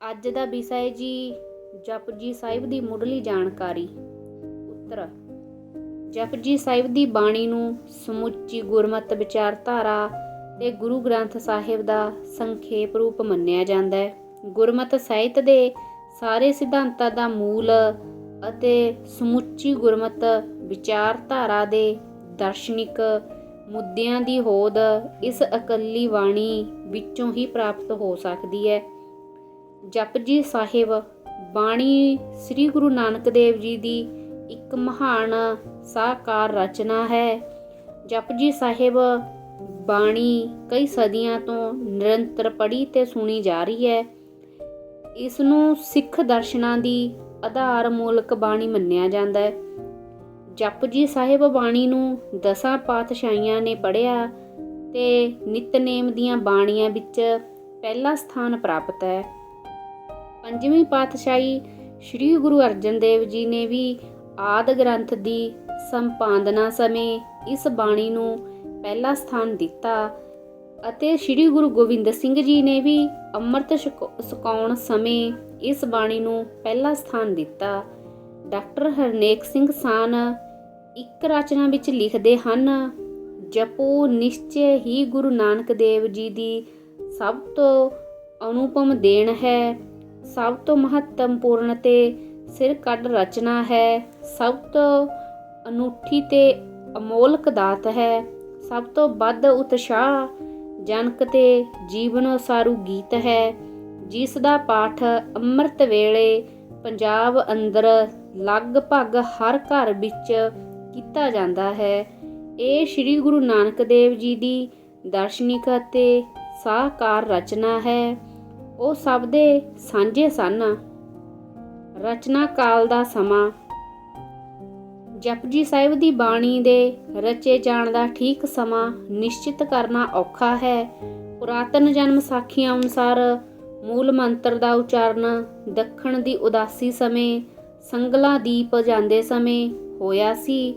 ਅੱਜ ਦਾ ਵਿਸ਼ਾ ਹੈ ਜੀ ਜਪਜੀ ਸਾਹਿਬ ਦੀ ਮੁੱਢਲੀ ਜਾਣਕਾਰੀ। ਉੱਤਰ। ਜਪਜੀ ਸਾਹਿਬ ਦੀ ਬਾਣੀ ਨੂੰ ਸਮੁੱਚੀ ਗੁਰਮਤਿ ਵਿਚਾਰਧਾਰਾ ਤੇ ਗੁਰੂ ਗ੍ਰੰਥ ਸਾਹਿਬ ਦਾ ਸੰਖੇਪ ਰੂਪ ਮੰਨਿਆ ਜਾਂਦਾ ਹੈ। ਗੁਰਮਤਿ ਸਾਹਿਤ ਦੇ ਸਾਰੇ ਸਿਧਾਂਤਾਂ ਦਾ ਮੂਲ ਅਤੇ ਸਮੁੱਚੀ ਗੁਰਮਤਿ ਵਿਚਾਰਧਾਰਾ ਦੇ ਦਰਸ਼ਨਿਕ ਮੁੱਦਿਆਂ ਦੀ ਹੋਂਦ ਇਸ ਇਕੱਲੀ ਬਾਣੀ ਵਿੱਚੋਂ ਹੀ ਪ੍ਰਾਪਤ ਹੋ ਸਕਦੀ ਹੈ। ਜਪਜੀ ਸਾਹਿਬ, ਬਾਣੀ ਸ੍ਰੀ ਗੁਰੂ ਨਾਨਕ ਦੇਵ ਜੀ ਦੀ ਇੱਕ ਮਹਾਨ ਸਾਕਾਰ ਰਚਨਾ ਹੈ। ਜਪਜੀ ਸਾਹਿਬ, ਬਾਣੀ ਕਈ ਸਦੀਆਂ ਤੋਂ ਨਿਰੰਤਰ ਪੜ੍ਹੀ ਤੇ ਸੁਣੀ ਜਾ ਰਹੀ ਹੈ। ਇਸ ਨੂੰ ਸਿੱਖ ਦਰਸ਼ਨਾਂ ਦੀ ਆਧਾਰ ਮੂਲਕ ਬਾਣੀ ਮੰਨਿਆ ਜਾਂਦਾ ਹੈ। ਜਪਜੀ ਸਾਹਿਬ ਬਾਣੀ ਨੂੰ ਦਸਾਂ ਪਾਤਸ਼ਾਹੀਆਂ ਨੇ ਪੜ੍ਹਿਆ ਤੇ ਨਿਤਨੇਮ ਦੀਆਂ ਬਾਣੀਆਂ ਵਿੱਚ ਪਹਿਲਾ ਸਥਾਨ ਪ੍ਰਾਪਤ ਹੈ। ਪੰਜਵੀਂ ਪਾਤਸ਼ਾਹੀ ਸ੍ਰੀ ਗੁਰੂ ਅਰਜਨ ਦੇਵ ਜੀ ਨੇ ਵੀ ਆਦ ਗ੍ਰੰਥ ਦੀ ਸੰਪਾਦਨਾ ਸਮੇਂ ਇਸ ਬਾਣੀ ਨੂੰ ਪਹਿਲਾ ਸਥਾਨ ਦਿੱਤਾ ਅਤੇ ਸ੍ਰੀ ਗੁਰੂ ਗੋਬਿੰਦ ਸਿੰਘ ਜੀ ਨੇ ਵੀ ਅੰਮ੍ਰਿਤ ਛਕਾ- ਛਕਾਉਣ ਸਮੇਂ ਇਸ ਬਾਣੀ ਨੂੰ ਪਹਿਲਾ ਸਥਾਨ ਦਿੱਤਾ। ਡਾਕਟਰ ਹਰਨੇਕ ਸਿੰਘ ਸਾਨ ਇੱਕ ਰਚਨਾ ਵਿੱਚ ਲਿਖਦੇ ਹਨ, ਜਪੋ ਨਿਸ਼ਚੈ ਹੀ ਗੁਰੂ ਨਾਨਕ ਦੇਵ ਜੀ ਦੀ ਸਭ ਤੋਂ ਅਨੁਪਮ ਦੇਣ ਹੈ ਸਭ ਤੋਂ ਮਹੱਤਵਪੂਰਨ ਤੇ ਸਿਰ ਕੱਢ ਰਚਨਾ ਹੈ। ਸਭ ਤੋਂ ਅਨੂਠੀ ਤੇ ਅਮੋਲਕ ਦਾਤ ਹੈ। ਸਭ ਤੋਂ ਵੱਧ ਉਤਸ਼ਾਹ ਜਨਕ ਤੇ ਜੀਵਨ ਉਸਾਰੂ ਗੀਤ ਹੈ। ਜਿਸ ਦਾ ਪਾਠ ਅੰਮ੍ਰਿਤ ਵੇਲੇ ਪੰਜਾਬ ਅੰਦਰ ਲਗਭਗ ਹਰ ਘਰ ਵਿੱਚ ਕੀਤਾ ਜਾਂਦਾ ਹੈ। ਇਹ ਸ੍ਰੀ ਗੁਰੂ ਨਾਨਕ ਦੇਵ ਜੀ ਦੀ ਦਾਰਸ਼ਨਿਕ ਅਤੇ ਸਾਕਾਰ ਰਚਨਾ ਹੈ। ਉਹ ਸਭ ਦੇ ਸਾਂਝੇ ਸਨ। ਰਚਨਾ ਕਾਲ ਦਾ ਸਮਾਂ। ਜਪਜੀ ਸਾਹਿਬ ਦੀ ਬਾਣੀ ਦੇ ਰਚੇ ਜਾਣ ਦਾ ਠੀਕ ਸਮਾਂ ਨਿਸ਼ਚਿਤ ਕਰਨਾ ਔਖਾ ਹੈ। ਪੁਰਾਤਨ ਜਨਮ ਸਾਖੀਆਂ ਅਨੁਸਾਰ ਮੂਲ ਮੰਤਰ ਦਾ ਉਚਾਰਨ ਦੱਖਣ ਦੀ ਉਦਾਸੀ ਸਮੇਂ, ਸੰਗਲਾ ਦੀਪ ਜਾਂਦੇ ਸਮੇਂ ਹੋਇਆ ਸੀ।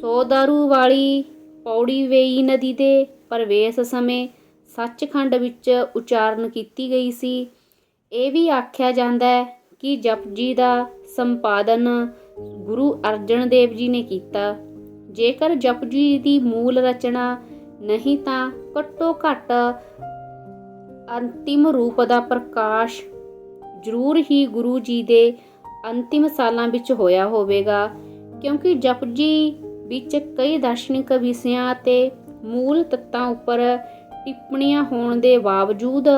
ਸੋ ਦਾਰੂ ਵਾਲੀ ਪੌੜੀ ਵੇਈ ਨਦੀ ਦੇ ਪ੍ਰਵੇਸ਼ ਸਮੇਂ ਸੱਚਖੰਡ ਵਿੱਚ ਉਚਾਰਨ ਕੀਤੀ ਗਈ ਸੀ। ਇਹ ਵੀ ਆਖਿਆ ਜਾਂਦਾ ਹੈ ਕਿ ਜਪਜੀ ਦਾ ਸੰਪਾਦਨ ਗੁਰੂ ਅਰਜਨ ਦੇਵ ਜੀ ਨੇ ਕੀਤਾ। ਜੇਕਰ ਜਪਜੀ ਦੀ ਮੂਲ ਰਚਨਾ ਨਹੀਂ ਤਾਂ ਘੱਟੋ ਘੱਟ ਅੰਤਿਮ ਰੂਪ ਦਾ ਪ੍ਰਕਾਸ਼ ਜ਼ਰੂਰ ਹੀ ਗੁਰੂ ਜੀ ਦੇ ਅੰਤਿਮ ਸਾਲਾਂ ਵਿੱਚ ਹੋਇਆ ਹੋਵੇਗਾ, ਕਿਉਂਕਿ ਜਪਜੀ ਵਿੱਚ ਕਈ ਦਾਰਸ਼ਨਿਕ ਵਿਸ਼ਿਆਂ ਅਤੇ ਮੂਲ ਤੱਤਾਂ ਉੱਪਰ ਟਿੱਪਣੀਆਂ ਹੋਣ ਦੇ ਬਾਵਜੂਦ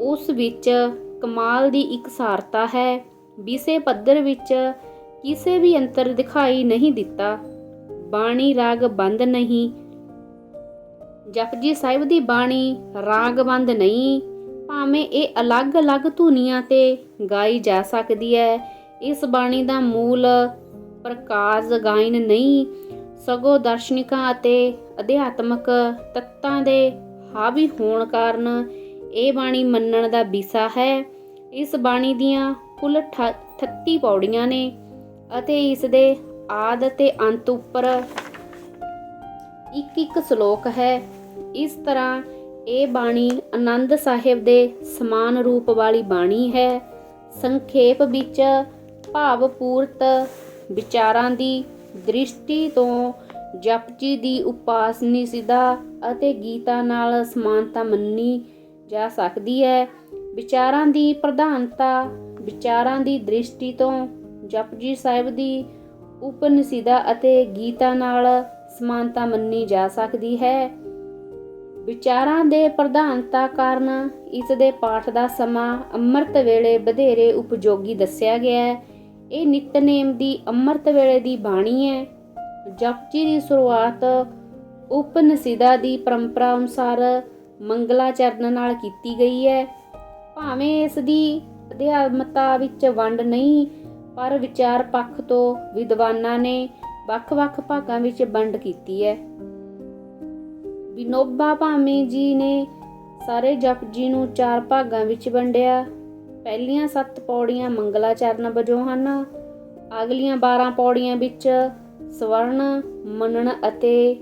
ਉਸ ਵਿੱਚ ਕਮਾਲ ਦੀ ਇਕਸਾਰਤਾ ਹੈ। ਵਿਸ਼ੇ ਪੱਧਰ ਵਿੱਚ ਕਿਸੇ ਵੀ ਅੰਤਰ ਦਿਖਾਈ ਨਹੀਂ ਦਿੱਤਾ। ਬਾਣੀ ਰਾਗ ਬੰਦ ਨਹੀਂ। ਜਪਜੀ ਸਾਹਿਬ ਦੀ ਬਾਣੀ ਰਾਗ ਬੰਦ ਨਹੀਂ। ਭਾਵੇਂ ਇਹ ਅਲੱਗ-ਅਲੱਗ ਧੁਨੀਆਂ ਤੇ ਗਾਈ ਜਾ ਸਕਦੀ ਹੈ, ਇਸ ਬਾਣੀ ਦਾ ਮੂਲ ਪ੍ਰਕਾਸ਼ ਗਾਇਨ ਨਹੀਂ। ਸਗੋਂ ਦਾਰਸ਼ਨਿਕਾਂ ਅਤੇ ਅਧਿਆਤਮਕ ਤੱਤਾਂ ਦੇ ਹਾਵੀ ਹੋਣ ਕਾਰਨ ਇਹ ਬਾਣੀ ਮੰਨਣ ਦਾ ਵਿਸ਼ਾ ਹੈ। ਇਸ ਬਾਣੀ ਦੀਆਂ ਕੁੱਲ 38 ਪੌੜੀਆਂ ਨੇ ਅਤੇ ਇਸ ਦੇ ਆਦ ਤੇ ਅੰਤ ਉੱਪਰ ਇੱਕ ਇੱਕ ਸ਼ਲੋਕ ਹੈ। ਇਸ ਤਰ੍ਹਾਂ ਇਹ ਬਾਣੀ ਆਨੰਦ ਸਾਹਿਬ ਦੇ ਸਮਾਨ ਰੂਪ ਵਾਲੀ ਬਾਣੀ ਹੈ। ਸੰਖੇਪ ਵਿੱਚ ਭਾਵਪੂਰਤ ਵਿਚਾਰਾਂ ਦੀ ਦ੍ਰਿਸ਼ਟੀ ਤੋਂ ਜਪਜੀ ਦੀ ਉਪਾਸਨੀ ਸਿਧਾ ਅਤੇ ਗੀਤਾ ਨਾਲ ਸਮਾਨਤਾ ਮੰਨੀ ਜਾ ਸਕਦੀ ਹੈ। ਵਿਚਾਰਾਂ ਦੀ ਪ੍ਰਧਾਨਤਾ, ਵਿਚਾਰਾਂ ਦੀ ਦ੍ਰਿਸ਼ਟੀ ਤੋਂ ਜਪਜੀ ਸਾਹਿਬ ਦੀ ਉਪਨਿਸ਼ਦਾ ਅਤੇ ਗੀਤਾ ਨਾਲ ਸਮਾਨਤਾ ਮੰਨੀ ਜਾ ਸਕਦੀ ਹੈ। ਵਿਚਾਰਾਂ ਦੇ ਪ੍ਰਧਾਨਤਾ ਕਾਰਨ ਇਸ ਦੇ ਪਾਠ ਦਾ ਸਮਾਂ ਅੰਮ੍ਰਿਤ ਵੇਲੇ ਵਧੇਰੇ ਉਪਯੋਗੀ ਦੱਸਿਆ ਗਿਆ ਹੈ। ਇਹ ਨਿਤਨੇਮ ਦੀ ਅੰਮ੍ਰਿਤ ਵੇਲੇ ਦੀ ਬਾਣੀ ਹੈ। ਜਪਜੀ ਦੀ ਸ਼ੁਰੂਆਤ ਉਪਨਿਸ਼ਦਾ ਦੀ ਪਰੰਪਰਾ ਅਨੁਸਾਰ ਮੰਗਲਾਚਰਨ ਨਾਲ ਕੀਤੀ ਗਈ ਹੈ। ਭਾਵੇਂ ਇਸ ਦੀ ਅਧਿਆਤਮਤਾ ਵਿੱਚ ਵੰਡ ਨਹੀਂ, ਪਰ ਵਿਚਾਰ ਪੱਖ ਤੋਂ ਵਿਦਵਾਨਾਂ ਨੇ ਵੱਖ-ਵੱਖ ਭਾਗਾਂ ਵਿੱਚ ਵੰਡ ਕੀਤੀ ਹੈ। ਵਿਨੋਬਾ ਭਾਮੇ ਜੀ ਨੇ ਸਾਰੇ ਜਪਜੀ ਨੂੰ ਚਾਰ ਭਾਗਾਂ ਵਿੱਚ ਵੰਡਿਆ। ਪਹਿਲੀਆਂ 7 ਪੌੜੀਆਂ ਮੰਗਲਾਚਰਨ ਵਜੋਂ ਹਨ। ਅਗਲੀਆਂ 12 ਪੌੜੀਆਂ ਵਿੱਚ ਸਵਰਨ, ਮੰਨਣ ਅਤੇ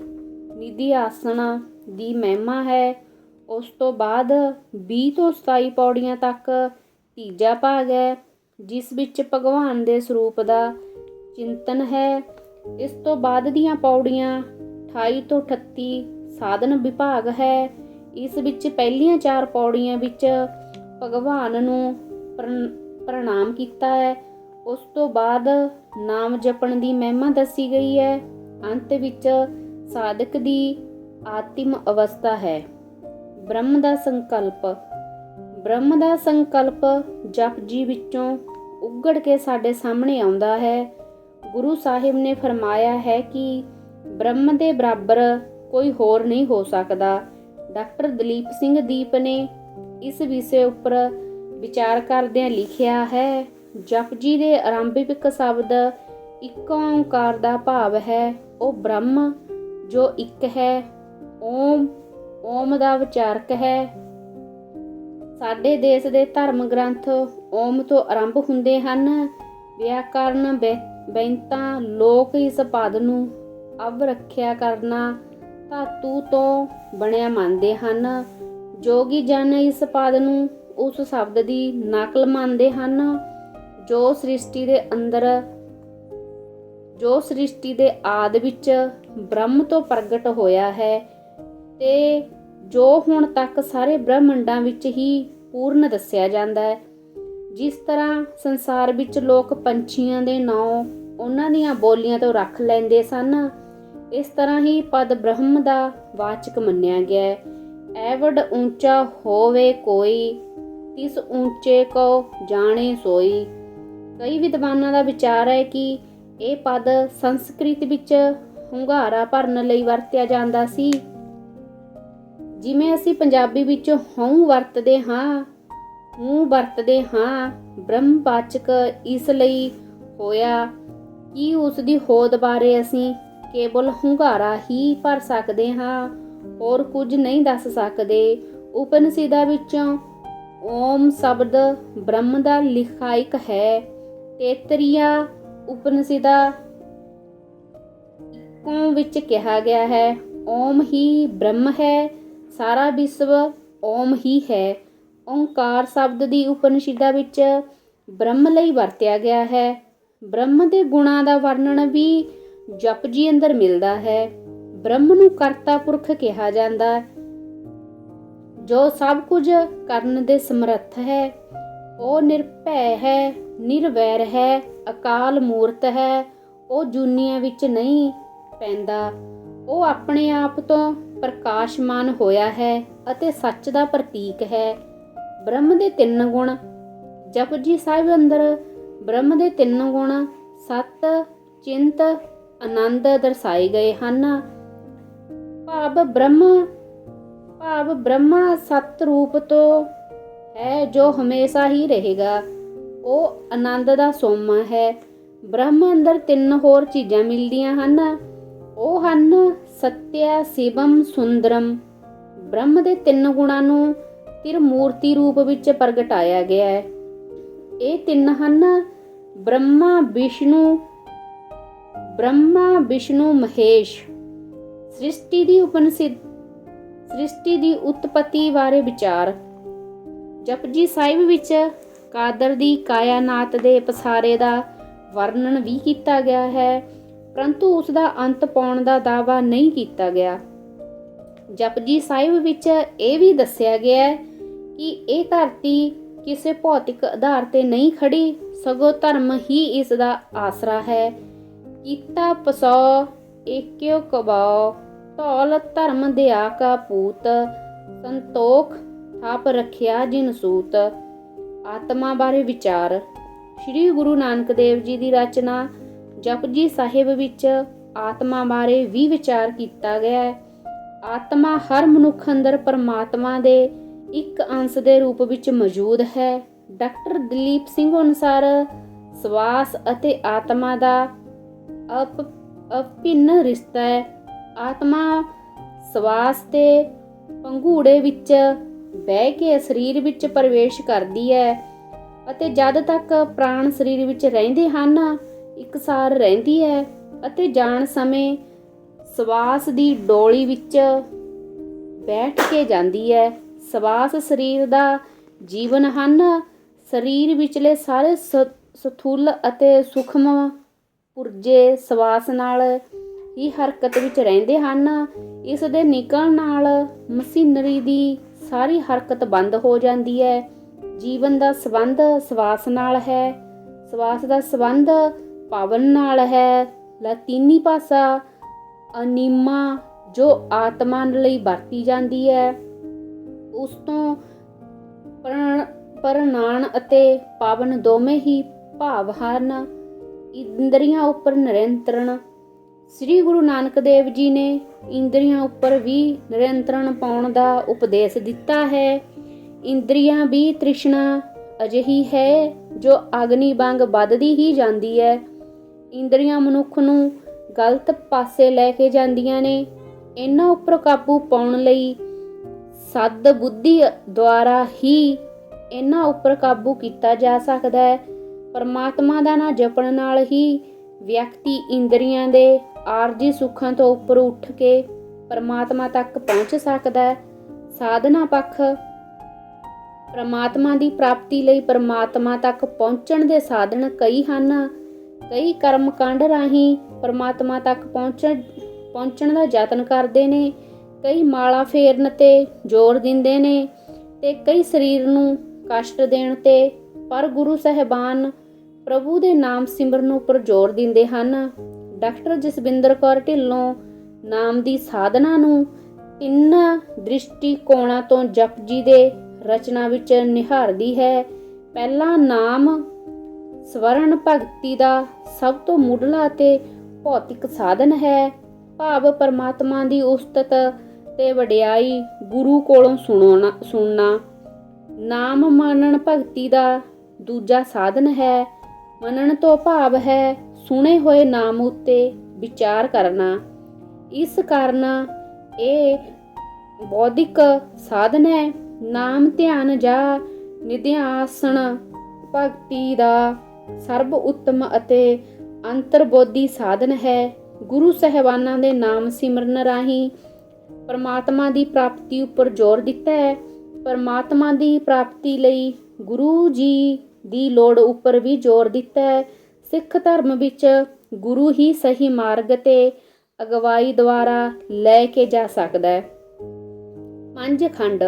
ਨਿਧੀ ਆਸਣ ਦੀ ਮਹਿਮਾ ਹੈ। ਉਸ ਤੋਂ ਬਾਅਦ 20 ਤੋਂ 27 ਪੌੜੀਆਂ ਤੱਕ ਤੀਜਾ ਭਾਗ ਹੈ, ਜਿਸ ਵਿੱਚ ਭਗਵਾਨ ਦੇ ਸਰੂਪ ਦਾ ਚਿੰਤਨ ਹੈ। ਇਸ ਤੋਂ ਬਾਅਦ ਦੀਆਂ ਪੌੜੀਆਂ 28 ਤੋਂ 38 ਸਾਧਨ ਵਿਭਾਗ ਹੈ। ਇਸ ਵਿੱਚ ਪਹਿਲੀਆਂ ਚਾਰ ਪੌੜੀਆਂ ਵਿੱਚ ਭਗਵਾਨ ਨੂੰ ਪ੍ਰਣ- ਪ੍ਰਣਾਮ ਕੀਤਾ ਹੈ। ਉਸ ਤੋਂ ਬਾਅਦ ਨਾਮ ਜਪਣ ਦੀ ਮਹਿਮਾ ਦੱਸੀ ਗਈ ਹੈ। ਅੰਤ ਵਿੱਚ ਸਾਧਕ ਦੀ ਆਤਮ ਅਵਸਥਾ ਹੈ। ਬ੍ਰਹਮ ਦਾ ਸੰਕਲਪ। ਬ੍ਰਹਮ ਦਾ ਸੰਕਲਪ ਜਪਜੀ ਵਿੱਚੋਂ ਉੱਗੜ ਕੇ ਸਾਡੇ ਸਾਹਮਣੇ ਆਉਂਦਾ ਹੈ। ਗੁਰੂ ਸਾਹਿਬ ਨੇ ਫਰਮਾਇਆ ਹੈ ਕਿ ਬ੍ਰਹਮ ਦੇ ਬਰਾਬਰ ਕੋਈ ਹੋਰ ਨਹੀਂ ਹੋ ਸਕਦਾ। ਡਾਕਟਰ ਦਲੀਪ ਸਿੰਘ ਦੀਪ ਨੇ ਇਸ ਵਿਸ਼ੇ ਉੱਪਰ ਵਿਚਾਰ ਕਰਦਿਆਂ ਲਿਖਿਆ ਹੈ ਜਪਜੀ ਦੇ ਆਰੰਭਿਕ ਸ਼ਬਦ ਇੱਕ ਓੰਕਾਰ ਦਾ ਭਾਵ ਹੈ, ਉਹ ਬ੍ਰਹਮ, ਜੋ ਇੱਕ ਹੈ, ਓਮ ਓਮ ਦਾ ਵਿਚਾਰਕ ਹੈ। ਸਾਡੇ ਦੇਸ਼ ਦੇ ਧਰਮ ਗ੍ਰੰਥ ਓਮ ਤੋਂ ਆਰੰਭ ਹੁੰਦੇ ਹਨ। ਵਿਆਕਰਨ ਬੈ- ਬੈਂਤਾਂ, ਲੋਕ ਇਸ ਪਦ ਨੂੰ ਅਵ ਰੱਖਿਆ ਕਰਨਾ ਧਾਤੂ ਤੋਂ ਬਣਿਆ ਮੰਨਦੇ ਹਨ। ਜੋਗੀ ਜਨ ਇਸ ਪਦ ਨੂੰ ਉਸ ਸ਼ਬਦ ਦੀ ਨਕਲ ਮੰਨਦੇ ਹਨ। ਜੋ ਸ੍ਰਿਸ਼ਟੀ ਦੇ ਅੰਦਰ, ਜੋ ਸ੍ਰਿਸ਼ਟੀ ਦੇ ਆਦ ਵਿੱਚ ਬ੍ਰਹਮ ਤੋਂ ਪ੍ਰਗਟ ਹੋਇਆ ਹੈ ਤੇ ਜੋ ਹੁਣ ਤੱਕ ਸਾਰੇ ਬ੍ਰਹਮੰਡਾਂ ਵਿੱਚ ਹੀ ਪੂਰਨ ਦੱਸਿਆ ਜਾਂਦਾ ਹੈ। ਜਿਸ ਤਰ੍ਹਾਂ ਸੰਸਾਰ ਵਿੱਚ ਲੋਕ ਪੰਛੀਆਂ ਦੇ ਨਾਂ ਉਹਨਾਂ ਦੀਆਂ ਬੋਲੀਆਂ ਤੋਂ ਰੱਖ ਲੈਂਦੇ ਸਨ, ਇਸ ਤਰ੍ਹਾਂ ਹੀ ਪਦ ਬ੍ਰਹਮ ਦਾ ਵਾਚਕ ਮੰਨਿਆ ਗਿਆ ਹੈ। ਐਵਡ ਉੱਚਾ ਹੋਵੇ ਕੋਈ, ਤਿਸ ਉੱਚੇ ਕੋ ਜਾਣੇ ਸੋਈ। ਕਈ ਵਿਦਵਾਨਾਂ ਦਾ ਵਿਚਾਰ ਹੈ ਕਿ ਇਹ ਪਦ ਸੰਸਕ੍ਰਿਤ ਵਿੱਚ ਹੁੰਗਾਰਾ ਭਰਨ ਲਈ ਵਰਤਿਆ ਜਾਂਦਾ ਸੀ। ਜਿਵੇਂ ਅਸੀਂ ਪੰਜਾਬੀ ਵਿੱਚ ਹਉ ਵਰਤਦੇ ਹਾਂ, ਹੂੰ ਵਰਤਦੇ ਹਾਂ ਬ੍ਰਹਮਵਾਚਕ ਇਸ ਲਈ ਹੋਇਆ ਕਿ ਉਸ ਦੀ ਹੋਦ ਬਾਰੇ ਅਸੀਂ ਕੇਵਲ ਹੁੰਗਾਰਾ ਹੀ ਭਰ ਸਕਦੇ ਹਾਂ, ਹੋਰ ਕੁਝ ਨਹੀਂ ਦੱਸ ਸਕਦੇ। ਉਪਨਿਸ਼ਦਾਂ ਵਿੱਚੋਂ ਓਮ ਸ਼ਬਦ ਬ੍ਰਹਮ ਦਾ ਲਿਖਾਇਕ ਹੈ। ਤੇਤਰੀਆ ਉਪਨਿਸ਼ਦਾਂ ਇੱਕੋ ਵਿੱਚ ਕਿਹਾ ਗਿਆ ਹੈ, ਓਮ ਹੀ ਬ੍ਰਹਮ ਹੈ, ਸਾਰਾ ਵਿਸ਼ਵ ਓਮ ਹੀ ਹੈ। ਓੰਕਾਰ ਸ਼ਬਦ ਦੀ ਉਪਨਿਸ਼ਦਾਂ ਵਿੱਚ ਬ੍ਰਹਮ ਲਈ ਵਰਤਿਆ ਗਿਆ ਹੈ। ਬ੍ਰਹਮ ਦੇ ਗੁਣਾਂ ਦਾ ਵਰਣਨ ਵੀ ਜਪਜੀ ਅੰਦਰ ਮਿਲਦਾ ਹੈ। ਬ੍ਰਹਮ ਨੂੰ ਕਰਤਾ ਪੁਰਖ ਕਿਹਾ ਜਾਂਦਾ ਹੈ। ਜੋ ਸਭ ਕੁਝ ਕਰਨ ਦੇ ਸਮਰੱਥ ਹੈ ਉਹ ਨਿਰਭੈ ਹੈ, ਨਿਰਵੈਰ ਹੈ, ਅਕਾਲ ਮੂਰਤ ਹੈ, ਉਹ ਜੁਨੀਆਂ ਵਿੱਚ ਨਹੀਂ ਪੈਂਦਾ। ਉਹ ਆਪਣੇ ਆਪ ਤੋਂ ਪ੍ਰਕਾਸ਼ਮਾਨ ਹੋਇਆ ਹੈ ਅਤੇ ਸੱਚ ਦਾ ਪ੍ਰਤੀਕ ਹੈ। ਬ੍ਰਹਮ ਦੇ ਤਿੰਨ ਗੁਣ ਜਪਜੀ ਸਾਹਿਬ ਅੰਦਰ ਬ੍ਰਹਮ ਦੇ ਤਿੰਨ ਗੁਣ ਸਤ, ਚਿੰਤ, ਆਨੰਦ ਦਰਸਾਏ ਗਏ ਹਨ। ਭਾਵ ਬ੍ਰਹਮ, ਭਾਵ ਬ੍ਰਹਮਾ ਸਤ ਰੂਪ ਤੋਂ ਹੈ ਜੋ ਹਮੇਸ਼ਾ ਹੀ ਰਹੇਗਾ। ਉਹ ਆਨੰਦ ਦਾ ਸੋਮਾ ਹੈ। ਬ੍ਰਹਮ ਅੰਦਰ ਤਿੰਨ ਹੋਰ ਚੀਜ਼ਾਂ ਮਿਲਦੀਆਂ ਹਨ। ਉਹ ਹਨ ਸਤਿਆ ਸਿਵਮ ਸੁੰਦਰਮ ਬ੍ਰਹਮ ਦੇ ਤਿੰਨ ਗੁਣਾਂ ਨੂੰ ਤਿਰਮੂਰਤੀ ਰੂਪ ਵਿੱਚ ਪ੍ਰਗਟਾਇਆ ਗਿਆ ਹੈ। ਇਹ ਤਿੰਨ ਹਨ ਬ੍ਰਹਮਾ ਵਿਸ਼ਨੂੰ ਬ੍ਰਹਮਾ ਵਿਸ਼ਨੂੰ ਮਹੇਸ਼। ਸ੍ਰਿਸ਼ਟੀ ਦੀ ਉਪਨਿਸ਼ਦ, ਸ੍ਰਿਸ਼ਟੀ ਦੀ ਉਤਪਤੀ ਬਾਰੇ ਵਿਚਾਰ। ਜਪਜੀ ਸਾਹਿਬ ਵਿੱਚ ਕਾਦਰ ਦੀ ਕਾਇਨਾਤ ਦੇ ਪਸਾਰੇ ਦਾ ਵਰਣਨ ਵੀ ਕੀਤਾ ਗਿਆ ਹੈ, ਪਰੰਤੂ ਉਸ ਦਾ ਅੰਤ ਪਾਉਣ ਦਾ ਦਾਅਵਾ ਨਹੀਂ ਕੀਤਾ ਗਿਆ। ਜਪਜੀ ਸਾਹਿਬ ਵਿੱਚ ਇਹ ਵੀ ਦੱਸਿਆ ਗਿਆ ਹੈ ਕਿ ਇਹ ਧਰਤੀ ਕਿਸੇ ਭੌਤਿਕ ਆਧਾਰ ਤੇ ਨਹੀਂ ਖੜੀ ਸਗੋਂ ਧਰਮ ਹੀ ਇਸ ਦਾ ਆਸਰਾ ਹੈ। ਕੀਤਾ ਪਸੋ, ਏਕਿਓ ਕਬਾਓ, ਧੌਲ ਧਰਮ ਦਿਆ ਕਾ ਪੂਤ, ਸੰਤੋਖ ਥਾਪ ਰੱਖਿਆ ਜਿਨ ਸੂਤ। ਆਤਮਾ ਬਾਰੇ ਵਿਚਾਰ। ਸ੍ਰੀ ਗੁਰੂ ਨਾਨਕ ਦੇਵ ਜੀ ਦੀ ਰਚਨਾ ਜਪਜੀ ਸਾਹਿਬ ਵਿੱਚ ਆਤਮਾ ਬਾਰੇ ਵੀ ਵਿਚਾਰ ਕੀਤਾ ਗਿਆ ਹੈ। ਆਤਮਾ ਹਰ ਮਨੁੱਖ ਅੰਦਰ ਪਰਮਾਤਮਾ ਦੇ ਇੱਕ ਅੰਸ਼ ਦੇ ਰੂਪ ਵਿੱਚ ਮੌਜੂਦ ਹੈ। ਡਾਕਟਰ ਦਲੀਪ ਸਿੰਘ ਅਨੁਸਾਰ ਸਵਾਸ ਅਤੇ ਆਤਮਾ ਦਾ ਅਪ ਅਭਿੰਨ ਰਿਸ਼ਤਾ ਹੈ। ਆਤਮਾ ਸਵਾਸ ਤੇ ਪੰਘੂੜੇ ਵਿੱਚ ਬਹਿ ਕੇ ਸਰੀਰ ਵਿੱਚ ਪ੍ਰਵੇਸ਼ ਕਰਦੀ ਹੈ ਅਤੇ ਜਦ ਤੱਕ ਪ੍ਰਾਣ ਸਰੀਰ ਵਿੱਚ ਰਹਿੰਦੇ ਹਨ ਇੱਕਸਾਰ ਰਹਿੰਦੀ ਹੈ ਅਤੇ ਜਾਣ ਸਮੇਂ ਸਵਾਸ ਦੀ ਡੋਲੀ ਵਿੱਚ ਬੈਠ ਕੇ ਜਾਂਦੀ ਹੈ ਸਵਾਸ ਸਰੀਰ ਦਾ ਜੀਵਨ ਹਨ। ਸਰੀਰ ਵਿਚਲੇ ਸਾਰੇ ਸ- ਸਥੂਲ ਅਤੇ ਸੂਖਮ ਪੁਰਜੇ ਸਵਾਸ ਨਾਲ ਹੀ ਹਰਕਤ ਵਿੱਚ ਰਹਿੰਦੇ ਹਨ। ਇਸ ਦੇ ਨਿਕਲਣ ਨਾਲ ਮਸ਼ੀਨਰੀ ਦੀ ਸਾਰੀ ਹਰਕਤ ਬੰਦ ਹੋ ਜਾਂਦੀ ਹੈ। ਜੀਵਨ ਦਾ ਸੰਬੰਧ ਸਵਾਸ ਨਾਲ ਹੈ। ਸਵਾਸ ਦਾ ਸੰਬੰਧ ਪਾਵਨ ਨਾਲ ਹੈ। ਲਾਤੀਨੀ ਭਾਸ਼ਾ ਅਨੀਮਾ, ਜੋ ਆਤਮਾ ਲਈ ਵਰਤੀ ਜਾਂਦੀ ਹੈ। ਉਸ ਤੋਂ ਪ੍ਰਣ- ਪ੍ਰਣਾਨ ਅਤੇ ਪਾਵਨ ਦੋਵੇਂ ਹੀ ਭਾਵ ਹਨ। ਇੰਦਰੀਆਂ ਉੱਪਰ ਨਿਰੰਤਰਣ ਸ੍ਰੀ ਗੁਰੂ ਨਾਨਕ ਦੇਵ ਜੀ ਨੇ ਇੰਦਰੀਆਂ ਉੱਪਰ ਵੀ ਨਿਰੰਤਰਣ ਪਾਉਣ ਦਾ ਉਪਦੇਸ਼ ਦਿੱਤਾ ਹੈ। ਇੰਦਰੀਆਂ ਵੀ ਤ੍ਰਿਸ਼ਨਾ ਅਜਿਹੀ ਹੈ ਜੋ ਅਗਨੀ ਵਾਂਗ ਵੱਧਦੀ ਹੀ ਜਾਂਦੀ ਹੈ। ਇੰਦਰੀਆਂ ਮਨੁੱਖ ਨੂੰ ਗਲਤ ਪਾਸੇ ਲੈ ਕੇ ਜਾਂਦੀਆਂ ਨੇ। ਇਹਨਾਂ ਉੱਪਰ ਕਾਬੂ ਪਾਉਣ ਲਈ ਸੱਦ ਬੁੱਧੀ ਦੁਆਰਾ ਹੀ ਇਹਨਾਂ ਉੱਪਰ ਕਾਬੂ ਕੀਤਾ ਜਾ ਸਕਦਾ ਹੈ। ਪਰਮਾਤਮਾ ਦਾ ਨਾਂ ਜਪਣ ਨਾਲ ਹੀ ਵਿਅਕਤੀ ਇੰਦਰੀਆਂ ਦੇ ਆਰਜੀ ਸੁੱਖਾਂ ਤੋਂ ਉੱਪਰ ਉੱਠ ਕੇ ਪਰਮਾਤਮਾ ਤੱਕ ਪਹੁੰਚ ਸਕਦਾ ਹੈ। ਸਾਧਨਾ ਪੱਖ। ਪਰਮਾਤਮਾ ਦੀ ਪ੍ਰਾਪਤੀ ਲਈ ਪਰਮਾਤਮਾ ਤੱਕ ਪਹੁੰਚਣ ਦੇ ਸਾਧਨ ਕਈ ਹਨ। ਕਈ ਕਰਮ ਕਾਂਡ ਰਾਹੀਂ ਪਰਮਾਤਮਾ ਤੱਕ ਪਹੁੰਚਣ ਪਹੁੰਚਣ ਦਾ ਯਤਨ ਕਰਦੇ ਨੇ। ਕਈ ਮਾਲਾ ਫੇਰਨ ਤੇ ਜ਼ੋਰ ਦਿੰਦੇ ਨੇ ਤੇ ਕਈ ਸਰੀਰ ਨੂੰ ਕਸ਼ਟ ਦੇਣ ਤੇ। ਪਰ ਗੁਰੂ ਸਹਿਬਾਨ ਪ੍ਰਭੂ ਦੇ ਨਾਮ ਸਿਮਰਨ ਉੱਪਰ ਜ਼ੋਰ ਦਿੰਦੇ ਹਨ। ਡਾਕਟਰ ਜਸਵਿੰਦਰ ਕੌਰ ਢਿੱਲੋਂ ਨਾਮ ਦੀ ਸਾਧਨਾ ਨੂੰ ਤਿੰਨ ਦ੍ਰਿਸ਼ਟੀਕੋਣਾਂ ਤੋਂ ਜਪਜੀ ਦੇ ਰਚਨਾ ਵਿੱਚ ਨਿਹਾਰਦੀ ਹੈ। ਪਹਿਲਾ ਨਾਮ ਸਵਰਣ ਭਗਤੀ ਦਾ ਸਭ ਤੋਂ ਮੁੱਢਲਾ ਅਤੇ ਭੌਤਿਕ ਸਾਧਨ ਹੈ। ਭਾਵ ਪਰਮਾਤਮਾ ਦੀ ਉਸਤਤ ਤੇ ਵਡਿਆਈ ਗੁਰੂ ਕੋਲੋਂ ਸੁਣਨਾ ਸੁਣਨਾ। ਨਾਮ ਮਾਨਣ ਭਗਤੀ ਦਾ ਦੂਜਾ ਸਾਧਨ ਹੈ। ਮੰਨਣ ਤੋਂ ਭਾਵ ਹੈ ਸੁਣੇ ਹੋਏ ਨਾਮ ਉੱਤੇ ਵਿਚਾਰ ਕਰਨਾ। ਇਸ ਕਾਰਨ ਇਹ ਬੌਧਿਕ ਸਾਧਨ ਹੈ। ਨਾਮ ਧਿਆਨ ਜਾਂ ਨਿਧਿਆਸਣ ਭਗਤੀ ਦਾ ਸਰਬ ਉੱਤਮ ਅਤੇ ਅੰਤਰਬੋਧੀ ਸਾਧਨ ਹੈ। ਗੁਰੂ ਸਹਿਬਾਨਾਂ ਦੇ ਨਾਮ ਸਿਮਰਨ ਰਾਹੀਂ ਪਰਮਾਤਮਾ ਦੀ ਪ੍ਰਾਪਤੀ ਉੱਪਰ ਜ਼ੋਰ ਦਿੱਤਾ ਹੈ। ਪਰਮਾਤਮਾ ਦੀ ਪ੍ਰਾਪਤੀ ਲਈ ਗੁਰੂ ਜੀ ਦੀ ਲੋੜ ਉੱਪਰ ਵੀ ਜ਼ੋਰ ਦਿੱਤਾ ਹੈ। ਸਿੱਖ ਧਰਮ ਵਿੱਚ ਗੁਰੂ ਹੀ ਸਹੀ ਮਾਰਗ ਤੇ ਅਗਵਾਈ ਦੁਆਰਾ ਲੈ ਕੇ ਜਾ ਸਕਦਾ ਹੈ। ਪੰਜ ਖੰਡ।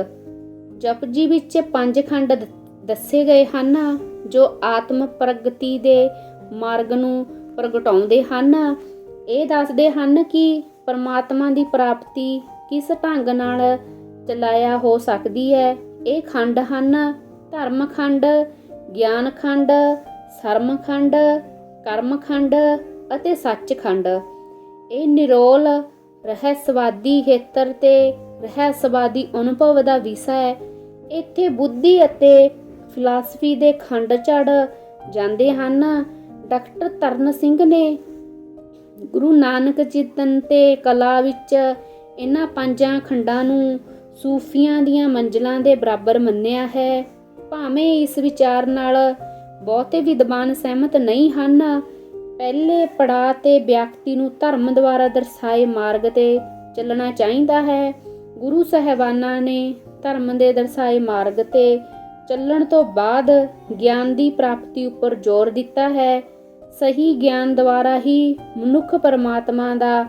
ਜਪਜੀ ਵਿੱਚ ਪੰਜ ਖੰਡ ਦ- ਦੱਸੇ ਗਏ ਹਨ, ਜੋ ਆਤਮ ਪ੍ਰਗਤੀ ਦੇ ਮਾਰਗ ਨੂੰ ਪ੍ਰਗਟਾਉਂਦੇ ਹਨ। ਇਹ ਦੱਸਦੇ ਹਨ ਕਿ ਪਰਮਾਤਮਾ ਦੀ ਪ੍ਰਾਪਤੀ ਕਿਸ ਢੰਗ ਨਾਲ ਚਲਾਇਆ ਹੋ ਸਕਦੀ ਹੈ। ਇਹ ਖੰਡ ਹਨ ਧਰਮ ਖੰਡ ਗਿਆਨ ਖੰਡ ਸਰਮ ਖੰਡ ਕਰਮ ਖੰਡ ਅਤੇ ਸੱਚ ਖੰਡ ਇਹ ਨਿਰੋਲ ਰਹੱਸਵਾਦੀ ਖੇਤਰ ਤੇ ਰਹੱਸਵਾਦੀ ਅਨੁਭਵ ਦਾ ਵਿਸ਼ਾ ਹੈ। ਇੱਥੇ ਬੁੱਧੀ ਅਤੇ ਫਿਲਾਸਫੀ ਦੇ ਖੰਡ ਝੜ ਜਾਂਦੇ ਹਨ। ਡਾਕਟਰ ਤਰਨ ਸਿੰਘ ਨੇ ਗੁਰੂ ਨਾਨਕ ਚਿੰਤਨ ਤੇ ਕਲਾ ਵਿੱਚ ਇਹਨਾਂ ਪੰਜਾਂ ਖੰਡਾਂ ਨੂੰ ਸੂਫੀਆਂ ਦੀਆਂ ਮੰਜ਼ਲਾਂ ਦੇ ਬਰਾਬਰ ਮੰਨਿਆ ਹੈ। ਭਾਵੇਂ ਇਸ ਵਿਚਾਰ ਨਾਲ ਬਹੁਤੇ ਵਿਦਵਾਨ ਸਹਿਮਤ ਨਹੀਂ ਹਨ, ਪਹਿਲੇ ਪੜਾਅ ਤੇ ਵਿਅਕਤੀ ਨੂੰ ਧਰਮ ਦੁਆਰਾ ਦਰਸਾਏ ਮਾਰਗ ਤੇ ਚੱਲਣਾ ਚਾਹੀਦਾ ਹੈ। ਗੁਰੂ ਸਹਿਬਾਨਾਂ ਨੇ ਧਰਮ ਦੇ ਦਰਸਾਏ ਮਾਰਗ ਤੇ ਚੱਲਣ ਤੋਂ ਬਾਅਦ ਗਿਆਨ ਦੀ ਪ੍ਰਾਪਤੀ ਉੱਪਰ ਜ਼ੋਰ ਦਿੱਤਾ ਹੈ। ਸਹੀ ਗਿਆਨ ਦੁਆਰਾ ਹੀ ਮਨੁੱਖ ਪਰਮਾਤਮਾ ਦਾ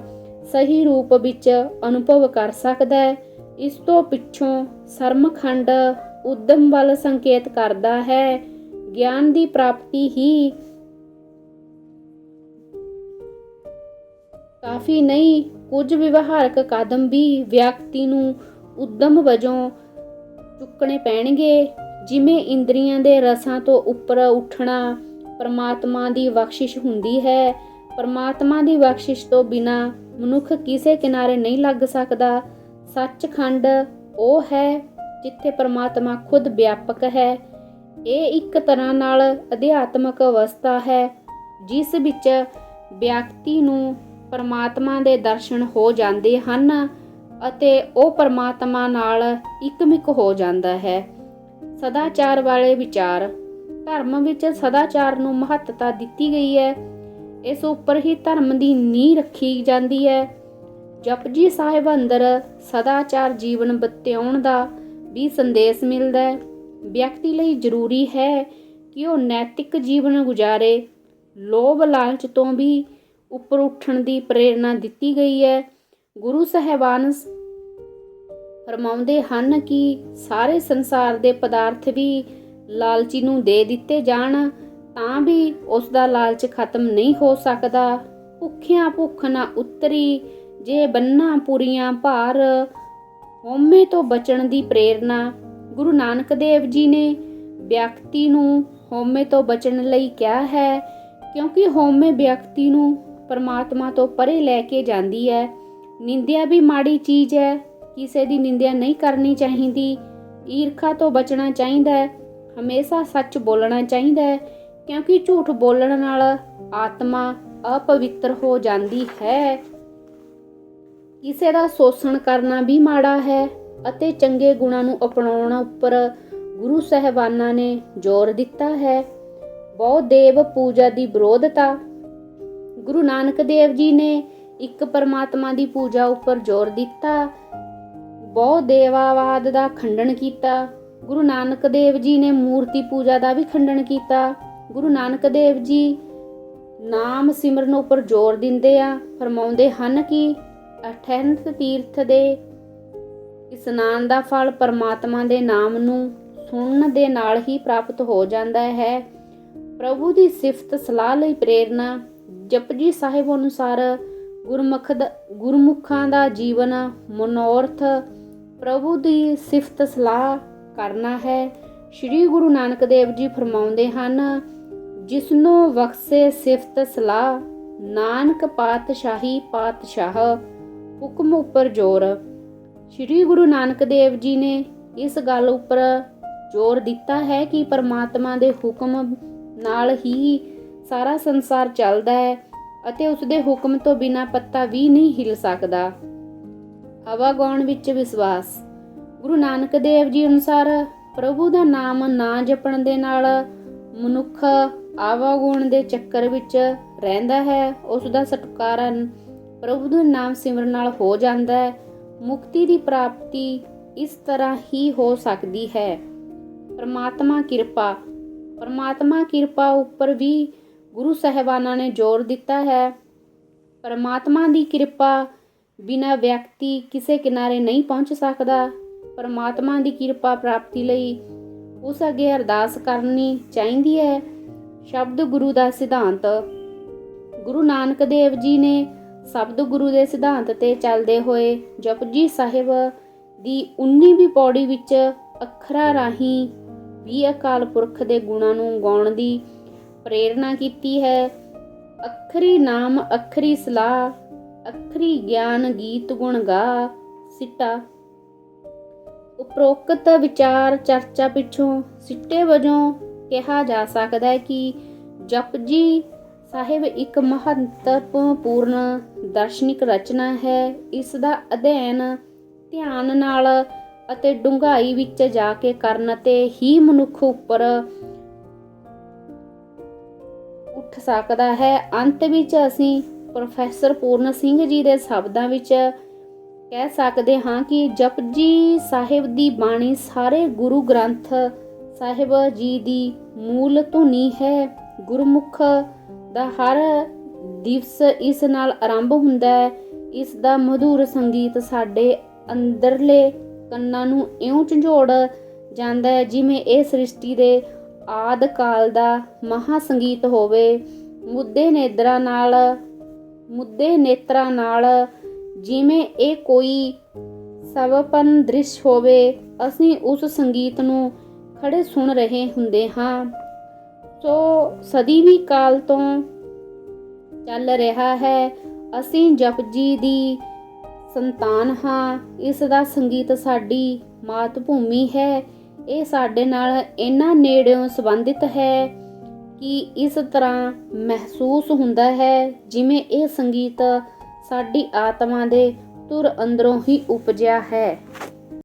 ਸਹੀ ਰੂਪ ਵਿੱਚ ਅਨੁਭਵ ਕਰ ਸਕਦਾ ਹੈ। ਇਸ ਤੋਂ ਪਿੱਛੋਂ ਸਰਮਖੰਡ ਉਦਮ ਵੱਲ ਸੰਕੇਤ ਕਰਦਾ ਹੈ। ਗਿਆਨ ਦੀ ਪ੍ਰਾਪਤੀ ਹੀ ਕਾਫੀ ਨਹੀਂ, ਕੁਝ ਵਿਵਹਾਰਕ ਕਦਮ ਵੀ ਵਿਅਕਤੀ ਨੂੰ ਉਦਮ ਵਜੋਂ ਚੁੱਕਣੇ ਪੈਣਗੇ। ਜਿਵੇਂ ਇੰਦਰੀਆਂ ਦੇ ਰਸਾਂ ਤੋਂ ਉੱਪਰ ਉੱਠਣਾ ਪਰਮਾਤਮਾ ਦੀ ਬਖਸ਼ਿਸ਼ ਹੁੰਦੀ ਹੈ। ਪਰਮਾਤਮਾ ਦੀ ਬਖਸ਼ਿਸ਼ ਤੋਂ ਬਿਨਾ ਮਨੁੱਖ ਕਿਸੇ ਕਿਨਾਰੇ ਨਹੀਂ ਲੱਗ ਸਕਦਾ। ਸੱਚਖੰਡ ਉਹ ਹੈ ਜਿੱਥੇ ਪਰਮਾਤਮਾ ਖੁਦ ਵਿਆਪਕ ਹੈ, ਇਹ ਇੱਕ ਤਰ੍ਹਾਂ ਨਾਲ ਅਧਿਆਤਮਕ ਅਵਸਥਾ ਹੈ, ਜਿਸ ਵਿੱਚ ਵਿਅਕਤੀ ਨੂੰ ਪਰਮਾਤਮਾ ਦੇ ਦਰਸ਼ਨ ਹੋ ਜਾਂਦੇ ਹਨ ਅਤੇ ਉਹ ਪਰਮਾਤਮਾ ਨਾਲ ਇੱਕਮਿਕ ਹੋ ਜਾਂਦਾ ਹੈ। ਸਦਾਚਾਰ ਵਾਲੇ ਵਿਚਾਰ, ਧਰਮ ਵਿੱਚ ਸਦਾਚਾਰ ਨੂੰ ਮਹੱਤਤਾ ਦਿੱਤੀ ਗਈ ਹੈ। ਇਸ ਉੱਪਰ ਹੀ ਧਰਮ ਦੀ ਨੀਂਹ ਰੱਖੀ ਜਾਂਦੀ ਹੈ। ਜਪਜੀ ਸਾਹਿਬ ਅੰਦਰ ਸਦਾਚਾਰ ਜੀਵਨ ਬਤਿਆਉਣ ਦਾ ਵੀ ਸੰਦੇਸ਼ ਮਿਲਦਾ ਹੈ। ਵਿਅਕਤੀ ਲਈ ਜ਼ਰੂਰੀ ਹੈ ਕਿ ਉਹ ਨੈਤਿਕ ਜੀਵਨ ਗੁਜ਼ਾਰੇ। ਲੋਭ ਲਾਲਚ ਤੋਂ ਵੀ ਉੱਪਰ ਉੱਠਣ ਦੀ ਪ੍ਰੇਰਣਾ ਦਿੱਤੀ ਗਈ ਹੈ। ਗੁਰੂ ਸਾਹਿਬਾਨ ਫਰਮਾਉਂਦੇ ਹਨ ਕਿ ਸਾਰੇ ਸੰਸਾਰ ਦੇ ਪਦਾਰਥ ਵੀ ਲਾਲਚੀ ਨੂੰ ਦੇ ਦਿੱਤੇ ਜਾਣ, ਤਾਂ ਵੀ ਉਸ ਦਾ ਲਾਲਚ ਖਤਮ ਨਹੀਂ ਹੋ ਸਕਦਾ। ਭੁੱਖਿਆਂ ਭੁੱਖ ਨਾ ਉਤਰੀ, ਜੇ ਬੰਨਾ ਪੁਰੀਆਂ ਭਾਰ ਹਉਮੈ ਤੋਂ ਬਚਣ ਦੀ ਪ੍ਰੇਰਣਾ ਗੁਰੂ ਨਾਨਕ ਦੇਵ ਜੀ ਨੇ ਵਿਅਕਤੀ ਨੂੰ ਹਉਮੈ ਤੋਂ ਬਚਣ ਲਈ ਕਿਹਾ ਹੈ, ਕਿਉਂਕਿ ਹਉਮੈ ਵਿਅਕਤੀ ਨੂੰ ਪਰਮਾਤਮਾ ਤੋਂ ਪਰੇ ਲੈ ਕੇ ਜਾਂਦੀ ਹੈ। ਨਿੰਦਿਆ ਵੀ ਮਾੜੀ ਚੀਜ਼ ਹੈ, ਕਿਸੇ ਦੀ ਨਿੰਦਿਆ ਨਹੀਂ ਕਰਨੀ ਚਾਹੀਦੀ। ਈਰਖਾ ਤੋਂ ਬਚਣਾ ਚਾਹੀਦਾ ਹੈ, ਹਮੇਸ਼ਾ ਸੱਚ ਬੋਲਣਾ ਚਾਹੀਦਾ ਹੈ, ਕਿਉਂਕਿ ਝੂਠ ਬੋਲਣ ਨਾਲ ਆਤਮਾ ਅਪਵਿੱਤਰ ਹੋ ਜਾਂਦੀ ਹੈ। ਕਿਸੇ ਦਾ ਸ਼ੋਸ਼ਣ ਕਰਨਾ ਵੀ ਮਾੜਾ ਹੈ ਅਤੇ ਚੰਗੇ ਗੁਣਾਂ ਨੂੰ ਅਪਣਾਉਣ ਉੱਪਰ ਗੁਰੂ ਸਹਿਬਾਨਾਂ ਨੇ ਜ਼ੋਰ ਦਿੱਤਾ ਹੈ। ਬਹੁ ਦੇਵ ਪੂਜਾ ਦੀ ਵਿਰੋਧਤਾ। ਗੁਰੂ ਨਾਨਕ ਦੇਵ ਜੀ ਨੇ ਇੱਕ ਪਰਮਾਤਮਾ ਦੀ ਪੂਜਾ ਉੱਪਰ ਜ਼ੋਰ ਦਿੱਤਾ। ਬਹੁ ਦੇਵਾਵਾਦ ਦਾ ਖੰਡਨ ਕੀਤਾ। ਗੁਰੂ ਨਾਨਕ ਦੇਵ ਜੀ ਨੇ ਮੂਰਤੀ ਪੂਜਾ ਦਾ ਵੀ ਖੰਡਨ ਕੀਤਾ। ਗੁਰੂ ਨਾਨਕ ਦੇਵ ਜੀ ਨਾਮ ਸਿਮਰਨ ਉੱਪਰ ਜ਼ੋਰ ਦਿੰਦੇ ਆ। ਫਰਮਾਉਂਦੇ ਹਨ ਕਿ ਅਠੈਂਤ ਤੀਰਥ ਦੇ ਇਸਨਾਨ ਦਾ ਫਲ ਪਰਮਾਤਮਾ ਦੇ ਨਾਮ ਨੂੰ ਸੁਣਨ ਦੇ ਨਾਲ ਹੀ ਪ੍ਰਾਪਤ ਹੋ ਜਾਂਦਾ ਹੈ। ਪ੍ਰਭੂ ਦੀ ਸਿਫਤ ਸਲਾਹ ਲਈ ਪ੍ਰੇਰਣਾ ਜਪਜੀ ਸਾਹਿਬ ਅਨੁਸਾਰ ਗੁਰਮੁਖ ਗੁਰਮੁਖਾਂ ਦਾ ਜੀਵਨ ਮਨੋਰਥ ਪ੍ਰਭੂ ਦੀ ਸਿਫਤ ਸਲਾਹ ਕਰਨਾ ਹੈ। ਸ੍ਰੀ ਗੁਰੂ ਨਾਨਕ ਦੇਵ ਜੀ ਫਰਮਾਉਂਦੇ ਹਨ, ਜਿਸਨੂੰ ਵਕਸੇ ਸਿਫਤ ਸਲਾਹ, ਨਾਨਕ ਪਾਤਸ਼ਾਹੀ ਪਾਤਸ਼ਾਹ। ਹੁਕਮ ਉੱਪਰ ਜ਼ੋਰ। ਸ੍ਰੀ ਗੁਰੂ ਨਾਨਕ ਦੇਵ ਜੀ ਨੇ ਇਸ ਗੱਲ ਉੱਪਰ ਜ਼ੋਰ ਦਿੱਤਾ ਹੈ ਕਿ ਪਰਮਾਤਮਾ ਦੇ ਹੁਕਮ ਨਾਲ ਹੀ ਸਾਰਾ ਸੰਸਾਰ ਚੱਲਦਾ ਹੈ ਅਤੇ ਉਸ ਦੇ ਹੁਕਮ ਤੋਂ ਬਿਨਾ ਪੱਤਾ ਵੀ ਨਹੀਂ ਹਿਲ ਸਕਦਾ। ਆਵਾਗਾਉਣ ਵਿੱਚ ਵਿਸ਼ਵਾਸ। ਗੁਰੂ ਨਾਨਕ ਦੇਵ ਜੀ ਅਨੁਸਾਰ ਪ੍ਰਭੂ ਦਾ ਨਾਮ ਨਾ ਜਪਣ ਦੇ ਨਾਲ ਮਨੁੱਖ ਆਵਾਗੁਣ ਦੇ ਚੱਕਰ ਵਿੱਚ ਰਹਿੰਦਾ ਹੈ। ਉਸ ਦਾ ਛੁਟਕਾਰਾ ਪ੍ਰਭੂ ਦਾ ਨਾਮ ਸਿਮਰਨ ਨਾਲ ਹੋ ਜਾਂਦਾ ਹੈ। ਮੁਕਤੀ ਦੀ ਪ੍ਰਾਪਤੀ ਇਸ ਤਰ੍ਹਾਂ ਹੀ ਹੋ ਸਕਦੀ ਹੈ। ਪਰਮਾਤਮਾ ਕਿਰਪਾ। ਪਰਮਾਤਮਾ ਕਿਰਪਾ ਉੱਪਰ ਵੀ ਗੁਰੂ ਸਾਹਿਬਾਨਾਂ ਨੇ ਜ਼ੋਰ ਦਿੱਤਾ ਹੈ। ਪਰਮਾਤਮਾ ਦੀ ਕਿਰਪਾ ਬਿਨਾ ਵਿਅਕਤੀ ਕਿਸੇ ਕਿਨਾਰੇ ਨਹੀਂ ਪਹੁੰਚ ਸਕਦਾ। ਪਰਮਾਤਮਾ ਦੀ ਕਿਰਪਾ ਪ੍ਰਾਪਤੀ ਲਈ ਉਸ ਅੱਗੇ ਅਰਦਾਸ ਕਰਨੀ ਚਾਹੀਦੀ ਹੈ। ਸ਼ਬਦ ਗੁਰੂ ਦਾ ਸਿਧਾਂਤ। ਗੁਰੂ ਨਾਨਕ ਦੇਵ ਜੀ ਨੇ ਸ਼ਬਦ ਗੁਰੂ ਦੇ ਸਿਧਾਂਤ ਤੇ ਚੱਲਦੇ ਹੋਏ ਜਪਜੀ ਸਾਹਿਬ ਦੀ 19ਵੀਂ ਪੌੜੀ ਵਿੱਚ ਅੱਖਰਾਂ ਰਾਹੀਂ ਵੀ ਅਕਾਲ ਪੁਰਖ ਦੇ ਗੁਣਾਂ ਨੂੰ ਗਾਉਣ ਦੀ ਪ੍ਰੇਰਣਾ ਕੀਤੀ ਹੈ। ਅੱਖਰੀ ਨਾਮ, ਅੱਖਰੀ ਸਲਾਹ, ਅੱਖਰੀ ਗਿਆਨ ਗੀਤ ਗੁਣ ਗਾ, ਸਿੱਟਾ। ਉਪਰੋਕਤ ਵਿਚਾਰ ਚਰਚਾ ਪਿੱਛੋਂ ਸਿੱਟੇ ਵਜੋਂ ਕਿਹਾ ਜਾ ਸਕਦਾ ਹੈ ਕਿ ਜਪਜੀ ਸਾਹਿਬ, ਇੱਕ ਮਹੱਤਵਪੂਰਨ ਦਾਰਸ਼ਨਿਕ ਰਚਨਾ ਹੈ। ਇਸ ਦਾ ਅਧਿਐਨ ਧਿਆਨ ਨਾਲ ਅਤੇ ਡੂੰਘਾਈ ਵਿੱਚ ਜਾ ਕੇ ਕਰਨ ਤੇ ਹੀ ਮਨੁੱਖ ਉੱਪਰ ਉੱਠ ਸਕਦਾ ਹੈ। ਅੰਤ ਵਿੱਚ ਅਸੀਂ ਪ੍ਰੋਫੈਸਰ ਪੂਰਨ ਸਿੰਘ ਜੀ ਦੇ ਸ਼ਬਦਾਂ ਵਿੱਚ ਕਹਿ ਸਕਦੇ ਹਾਂ ਕਿ ਜਪਜੀ ਸਾਹਿਬ ਦੀ ਬਾਣੀ ਸਾਰੇ ਗੁਰੂ ਗ੍ਰੰਥ ਸਾਹਿਬ ਜੀ ਦੀ ਮੂਲ ਧੁਨੀ ਹੈ। ਗੁਰਮੁਖ ਦਾ ਹਰ ਦਿਵਸ ਇਸ ਨਾਲ ਆਰੰਭ ਹੁੰਦਾ ਹੈ। ਇਸ ਦਾ ਮਧੁਰ ਸੰਗੀਤ ਸਾਡੇ ਅੰਦਰਲੇ ਕੰਨਾਂ ਨੂੰ ਇਉਂ ਝੰਜੋੜ ਜਾਂਦਾ ਹੈ ਜਿਵੇਂ ਇਹ ਸ੍ਰਿਸ਼ਟੀ ਦੇ ਆਦ ਕਾਲ ਦਾ ਮਹਾ ਸੰਗੀਤ ਹੋਵੇ। ਮੁੱਦੇ ਨੇਦਰਾਂ ਨਾਲ, ਮੁੱਦੇ ਨੇਤਰਾਂ ਨਾਲ ਜਿਵੇਂ ਇਹ ਕੋਈ ਸਵਪਨ ਦ੍ਰਿਸ਼ ਹੋਵੇ, ਅਸੀਂ ਉਸ ਸੰਗੀਤ ਨੂੰ ਖੜੇ ਸੁਣ ਰਹੇ ਹੁੰਦੇ ਹਾਂ। ਸੋ ਸਦੀਵੀ ਕਾਲ ਤੋਂ ਚੱਲ ਰਿਹਾ ਹੈ। ਅਸੀਂ ਜਪਜੀ ਦੀ ਸੰਤਾਨ ਹਾਂ। ਇਸ ਦਾ ਸੰਗੀਤ ਸਾਡੀ ਮਾਤ ਭੂਮੀ ਹੈ। ਇਹ ਸਾਡੇ ਨਾਲ ਇੰਨਾ ਨੇੜਿਓਂ ਸੰਬੰਧਿਤ ਹੈ ਕਿ ਇਸ ਤਰ੍ਹਾਂ ਮਹਿਸੂਸ ਹੁੰਦਾ ਹੈ ਜਿਵੇਂ ਇਹ ਸੰਗੀਤ ਸਾਡੀ ਆਤਮਾ ਦੇ ਧੁਰ ਅੰਦਰੋਂ ਹੀ ਉਪਜਿਆ ਹੈ।